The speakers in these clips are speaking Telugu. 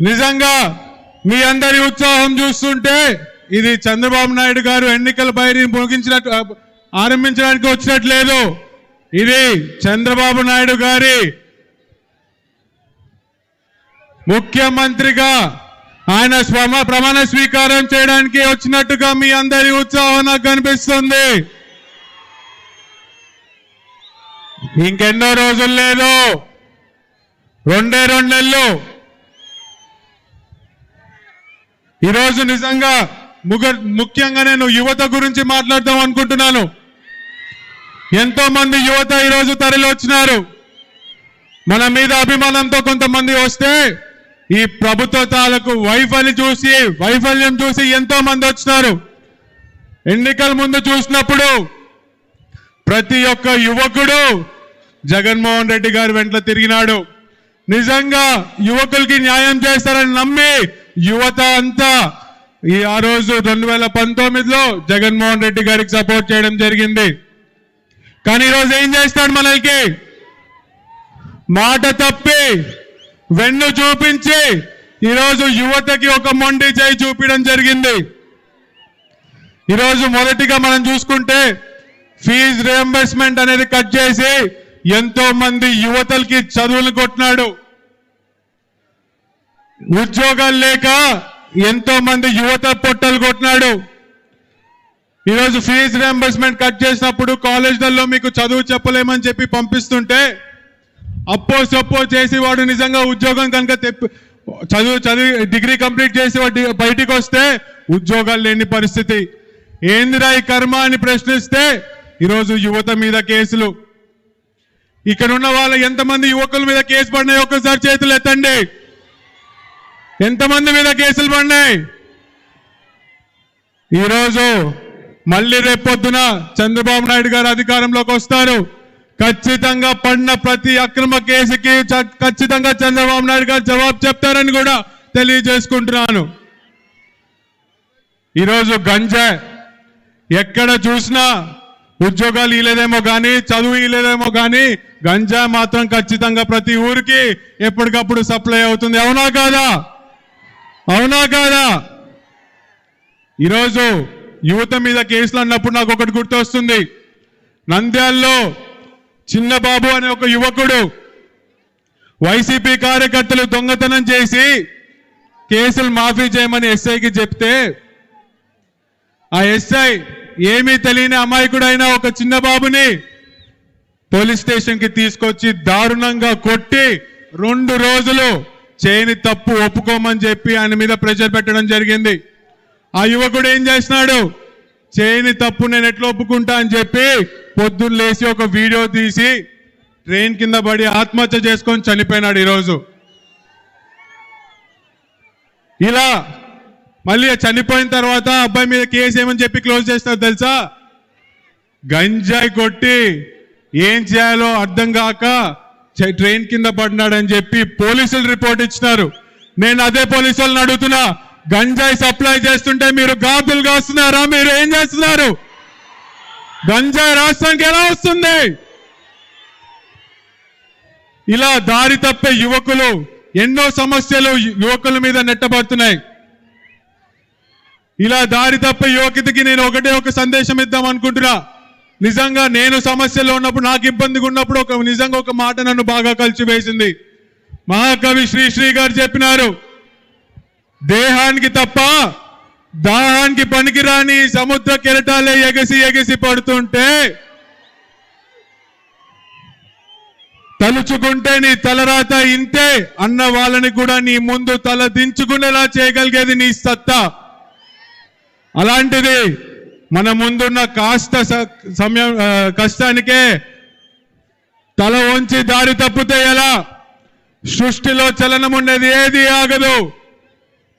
నిజంగా మీ అందరి ఉత్సాహం చూస్తుంటే ఇది చంద్రబాబు నాయుడు గారు ఎన్నికల బయటిని ముగించినట్టు ఆరంభించడానికి వచ్చినట్లేదు. ఇది చంద్రబాబు నాయుడు గారి ముఖ్యమంత్రిగా ఆయన స్వమ ప్రమాణ స్వీకారం చేయడానికి వచ్చినట్టుగా మీ అందరి ఉత్సాహం నాకు కనిపిస్తుంది ఇంకెన్నో రోజులు లేదు. రెండే రెండు నెలలు ఈరోజు నిజంగా ముఖ్యంగా నేను యువత గురించి మాట్లాడదాం అనుకుంటున్నాను. ఎంతో మంది యువత ఈరోజు తరలి వచ్చినారు. మన మీద అభిమానంతో కొంతమంది వస్తే ఈ ప్రభుత్వ తాలకు వైఫల్యం చూసి వైఫల్యం చూసి ఎంతో మంది వచ్చినారు. ఎన్నికల ముందు చూసినప్పుడు ప్రతి ఒక్క యువకుడు జగన్మోహన్ రెడ్డి గారి వెంట తిరిగినాడు. నిజంగా యువకులకి న్యాయం చేస్తారని నమ్మి యువత అంతా ఈ ఆ రోజు రెండు వేల పంతొమ్మిదిలో జగన్మోహన్ రెడ్డి గారికి సపోర్ట్ చేయడం జరిగింది. కానీ ఈరోజు ఏం చేస్తాడు మనకి మాట తప్పి వెన్ను చూపించి ఈరోజు యువతకి ఒక మొండి చేయి చూపించడం జరిగింది. ఈరోజు మొదటిగా మనం చూసుకుంటే ఫీజు రియంబర్స్మెంట్ అనేది కట్ చేసి ఎంతో మంది యువతలకి చదువులు కొట్టినాడు. ఉద్యోగాలు లేక ఎంతో మంది యువత పొట్టలు కొట్టినాడు. ఈరోజు ఫీజు రియంబర్స్మెంట్ కట్ చేసినప్పుడు కాలేజీలలో మీకు చదువు చెప్పలేమని చెప్పి పంపిస్తుంటే అప్పో సప్పో చేసి వాడు నిజంగా ఉద్యోగం కనుక తెప్పి చదువు చదివి డిగ్రీ కంప్లీట్ చేసి వాడు బయటికి వస్తే ఉద్యోగాలు లేని పరిస్థితి. ఏందిరా ఈ కర్మ అని ప్రశ్నిస్తే ఈరోజు యువత మీద కేసులు. ఇక్కడ ఉన్న వాళ్ళ ఎంతమంది యువకుల మీద కేసు పడినాయి ఒక్కసారి చేతులు ఎత్తండి. ఎంతమంది మీద కేసులు పడినాయి? ఈరోజు మళ్ళీ రేపొద్దున చంద్రబాబు నాయుడు గారు అధికారంలోకి వస్తారు. ఖచ్చితంగా పడిన ప్రతి అక్రమ కేసుకి ఖచ్చితంగా చంద్రబాబు నాయుడు గారు జవాబు చెప్తారని కూడా తెలియజేసుకుంటున్నాను. ఈరోజు గంజా ఎక్కడ చూసినా ఉద్యోగాలు ఇవ్వలేదేమో కానీ చదువు ఇవ్వలేదేమో కానీ గంజా మాత్రం ఖచ్చితంగా ప్రతి ఊరికి ఎప్పటికప్పుడు సప్లై అవుతుంది. అవునా కాదా? అవునా కాదా? ఈరోజు యువత మీద కేసులు అన్నప్పుడు నాకు ఒకటి గుర్తొస్తుంది. నంద్యాల్లో చిన్న బాబు అనే ఒక యువకుడు వైసీపీ కార్యకర్తలు దొంగతనం చేసి కేసులు మాఫీ చేయమని ఎస్ఐకి చెప్తే ఆ ఎస్ఐ ఏమీ తెలియని అమాయకుడైన ఒక చిన్న బాబుని పోలీస్ స్టేషన్కి తీసుకొచ్చి దారుణంగా కొట్టి రెండు రోజులు చేయని తప్పు ఒప్పుకోమని చెప్పి ఆయన మీద ప్రెషర్ పెట్టడం జరిగింది. ఆ యువకుడు ఏం చేసినాడు చేయని తప్పు నేను ఎట్లా ఒప్పుకుంటా అని చెప్పి పొద్దున్న లేచి ఒక వీడియో తీసి ట్రైన్ కింద పడి ఆత్మహత్య చేసుకొని చనిపోయినాడు ఈరోజు. ఇలా మళ్ళీ చనిపోయిన తర్వాత అబ్బాయి మీద కేసు ఏమని చెప్పి క్లోజ్ చేస్తారు తెలుసా? గంజాయి కొట్టి ఏం చేయాలో అర్థం కాక ట్రైన్ కింద పడినాడని చెప్పి పోలీసులు రిపోర్ట్ ఇచ్చినారు. నేను అదే పోలీసులను అడుగుతున్నా గంజాయి సప్లై చేస్తుంటే మీరు గాబులు కాస్తున్నారా? మీరు ఏం చేస్తున్నారు? గంజాయి రాష్ట్రానికి ఎలా వస్తుంది? ఇలా దారి తప్పే యువకులు ఎన్నో సమస్యలు యువకుల మీద నెట్టబడుతున్నాయి. ఇలా దారి తప్పే యువకుడికి నేను ఒకటే ఒక సందేశం ఇద్దాం అనుకుంటున్నా. నిజంగా నేను సమస్యలో ఉన్నప్పుడు నాకు ఇబ్బందిగా ఉన్నప్పుడు ఒక నిజంగా ఒక మాట నన్ను బాగా కలిసివేసింది మహాకవి శ్రీశ్రీ గారు చెప్పినారు దేహానికి తప్ప దాహానికి పనికిరాని సముద్ర కెరటాలే ఎగసి ఎగసి పడుతుంటే తలుచుకుంటే నీ తలరాత ఇంతే అన్న వాళ్ళని కూడా నీ ముందు తల దించుకునేలా చేయగలిగేది నీ సత్తా. అలాంటిది మన ముందున్న కాస్త స- సమయం కష్టానికే తల వంచి దారి తప్పితే ఎలా? సృష్టిలో చలనం ఉండేది ఏది ఆగదు.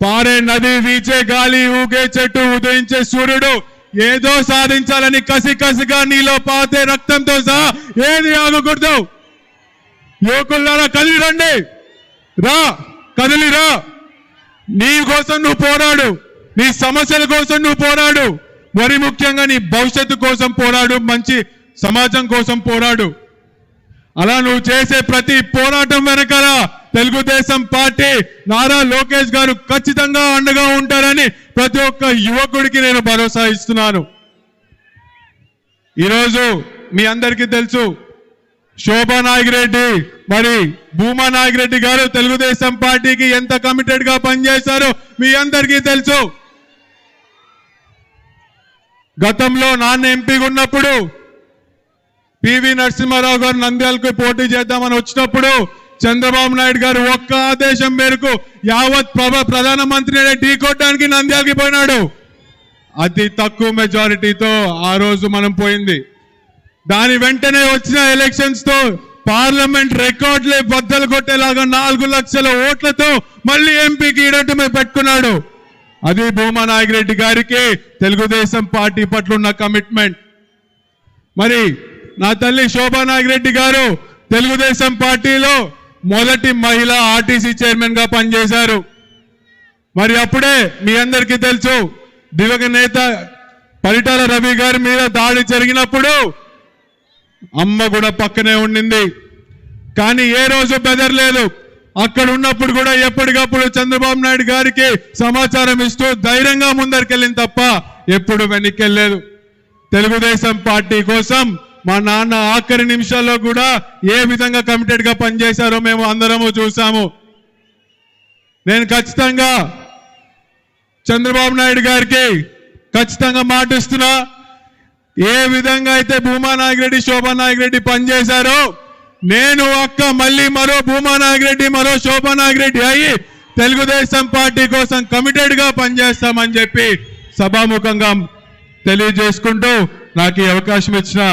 పారే నది వీచే గాలి ఊగే చెట్టు ఉదయించే సూర్యుడు ఏదో సాధించాలని కసి కసిగా నీలో పాతే రక్తంతో సహా ఏది ఆగకూడదు. యువకులారా కదిలి రండి. రా కదిలి రా. నీ కోసం నువ్వు పోరాడు. నీ సమస్యల కోసం నువ్వు పోరాడు. మరి ముఖ్యంగా నీ భవిష్యత్తు కోసం పోరాడు మంచి సమాజం కోసం పోరాడు. అలా నువ్వు చేసే ప్రతి పోరాటం వెనకాల తెలుగుదేశం పార్టీ నారా లోకేష్ గారు ఖచ్చితంగా అండగా ఉంటారని ప్రతి ఒక్క యువకుడికి నేను భరోసా ఇస్తున్నాను. ఈరోజు మీ అందరికీ తెలుసు శోభా నాగిరెడ్డి మరి భూమా నాగిరెడ్డి గారు తెలుగుదేశం పార్టీకి ఎంత కమిటెడ్గా పనిచేశారో మీ అందరికీ తెలుసు. గతంలో నాన్న ఎంపీగా ఉన్నప్పుడు పివి నరసింహారావు గారు నంద్యాలకు పోటీ చేద్దామని వచ్చినప్పుడు చంద్రబాబు నాయుడు గారు ఒక్క ఆదేశం మేరకు యావత్ ప్రభ ప్రధానమంత్రిని ఢీకొట్టడానికి నంద్యాలకి పోయినాడు. అతి తక్కువ మెజారిటీతో ఆ రోజు మనం పోయింది. దాని వెంటనే వచ్చిన ఎలక్షన్స్తో పార్లమెంట్ రికార్డులే బద్దలు కొట్టేలాగా నాలుగు లక్షల ఓట్లతో మళ్ళీ ఎంపీకి ఈడట్టు పెట్టుకున్నాడు. అది భూమా నాయకరెడ్డి గారికి తెలుగుదేశం పార్టీ పట్ల ఉన్న కమిట్మెంట్. మరి నా తల్లి శోభా నాగిరెడ్డి గారు తెలుగుదేశం పార్టీలో మొదటి మహిళ ఆర్టీసీ చైర్మన్గా పనిచేశారు. మరి అప్పుడే మీ అందరికీ తెలుసు దివగ నేత పరిటాల రవి గారి మీద దాడి జరిగినప్పుడు అమ్మ కూడా పక్కనే ఉండింది. కానీ ఏ రోజు బెదరలేదు. అక్కడ ఉన్నప్పుడు కూడా ఎప్పటికప్పుడు చంద్రబాబు నాయుడు గారికి సమాచారం ఇస్తూ ధైర్యంగా ముందరికెళ్ళింది తప్ప ఎప్పుడు వెనక్కెళ్ళలేదు. తెలుగుదేశం పార్టీ కోసం మా నాన్న ఆఖరి నిమిషాల్లో కూడా ఏ విధంగా కమిటెడ్గా పనిచేశారో మేము అందరము చూసాము నేను ఖచ్చితంగా చంద్రబాబు నాయుడు గారికి ఖచ్చితంగా మాటిస్తున్నా. ఏ విధంగా అయితే భూమా నాగిరెడ్డి శోభా నాగిరెడ్డి పనిచేశారో నేను అక్క మళ్ళీ మరో భూమా నాగిరెడ్డి మరో శోభా నాగిరెడ్డి అయ్యి తెలుగుదేశం పార్టీ కోసం కమిటెడ్గా పనిచేస్తామని చెప్పి సభాముఖంగా తెలియజేసుకుంటూ నాకు ఈ అవకాశం ఇచ్చిన